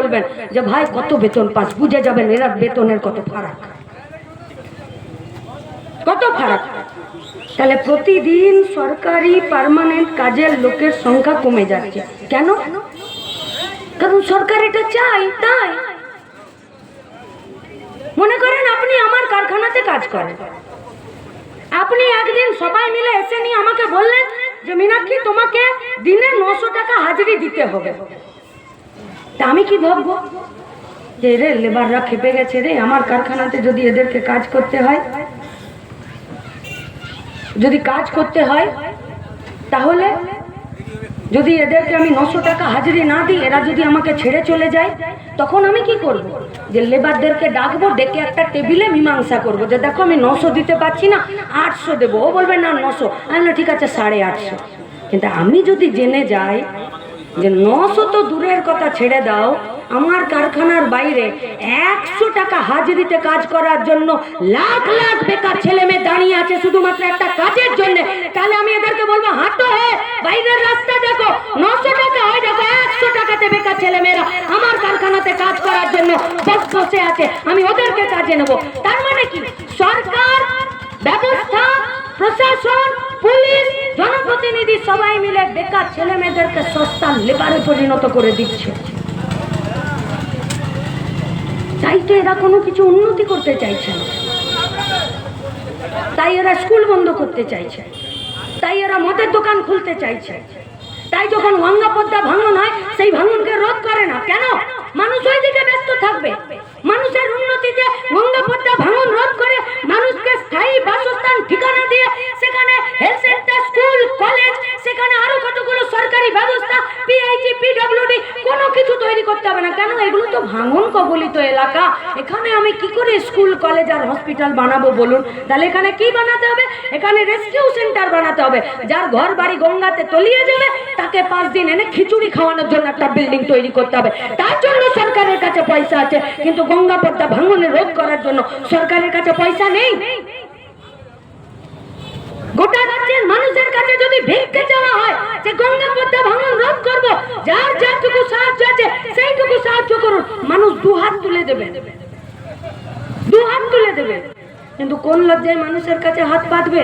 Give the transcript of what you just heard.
বলবেন যে, ভাই, কত বেতন পাস? বুঝে যাবেন, এরা বেতনের কত ফারাক। কত ফারাক? তাহলে প্রতিদিন সরকারি পার্মানেন্ট কাজের লোকের সংখ্যা কমে যাচ্ছে। কেন? কারণ সরকার এটা চাই তাই। মনে করেন, আপনি আমার কারখানাতে কাজ করেন। আপনি একদিন সবাই মিলে এসে নিয়ে আমাকে বললেন যে, মীনাক্ষী, তোমাকে দিনে নশো টাকা হাজিরি দিতে হবে। তা আমি কি ভাববো? যে রে, লেবাররা খেপে গেছে রে, আমার কারখানাতে যদি এদেরকে কাজ করতে হয়, যদি কাজ করতে হয়, তাহলে যদি এদেরকে আমি নশো টাকা হাজিরি না দিই, এরা যদি আমাকে ছেড়ে চলে যায়, তখন আমি কি করব? যে লেবারদেরকে ডাকবো, ডেকে একটা টেবিলে মীমাংসা করব, যে দেখো আমি নশো দিতে পারছি না, আটশো দেবো। ও বলবে, না, নশো। আমি ঠিক আছে, সাড়ে আটশো। কিন্তু আমি যদি জেনে যাই যে নশো তো দূরের কথা ছেড়ে দাও, আমার কারখানার বাইরে একশো টাকা হাজিরিতে কাজ করার জন্য লাখ লাখ বেকার ছেলে মেয়ে দাঁড়িয়ে আছে শুধুমাত্র একটা কাজের জন্য। তাহলে আমি এদেরকে বলব, হাঁটো হে, বাইরের রাস্তা দেখো, নশো টাকা হয় দেখো, একশো টাকাতে বেকার ছেলে মেয়েরা আমার কারখানাতে কাজ করার জন্য বস আছে, আমি ওদেরকে কাজে নেব। তার মানে কি? সরকার, ব্যবস্থা, প্রশাসন, পুলিশ সবাই মিলে বেকার ছেলে মেয়েদেরকে সস্তা লেবারে পরিণত করে দিচ্ছে। তাই তো এরা কোনো কিছু উন্নতি করতে চাইছে না। তাই এরা স্কুল বন্ধ করতে চাইছে। তাই এরা মদের দোকান খুলতে চাইছে। তাই যখন ভাঙন হয়, সেই ভাঙনকে রোধ করে না কেন মানুষ ওই দিকে ব্যস্ত থাকবে মানুষের উন্নতিতে গঙ্গা পদ্মা ভাঙন রোধ করে মানুষকে স্থায়ী বাসস্থান ঠিকানা দিয়ে সেখানে হেলথ সেন্টার স্কুল কলেজ সেখানে আরও কতগুলো সরকারি ব্যবস্থা পিআইজি পিডব্লিউডি কোনো কিছু তৈরি করতে হবে না। কেন? এগুলো তো ভাঙন কবলিত এলাকা। এখানে আমি কি করে স্কুল, কলেজ আর হসপিটাল বানাবো বলুন? তাহলে এখানে কি বানাতে হবে? এখানে রেস্কিউ সেন্টার বানাতে হবে। যার ঘর বাড়ি গঙ্গাতে তলিয়ে যাবে, তাকে পাঁচ দিন এনে খিচুড়ি খাওয়ানোর জন্য একটা বিল্ডিং তৈরি করতে হবে। তার জন্য সরকারের কাছে পয়সা আছে। কিন্তু গঙ্গা পদ্মা ভাঙনের রোধ করার জন্য সরকারের কাছে পয়সা নেই। গোটা যদি ভিক্ষে চাওয়া হয়, যে গঙ্গা পদ্মা ভাঙন রোধ করব, যার যাটুকু সাহায্য আছে, সেইটুকু সাহায্য করুন। মানুষ দু হাত তুলে দেবে। দু হাত তুলে দেবে। কিন্তু কোন লজ্জায় মানুষের কাছে হাত পাতবে?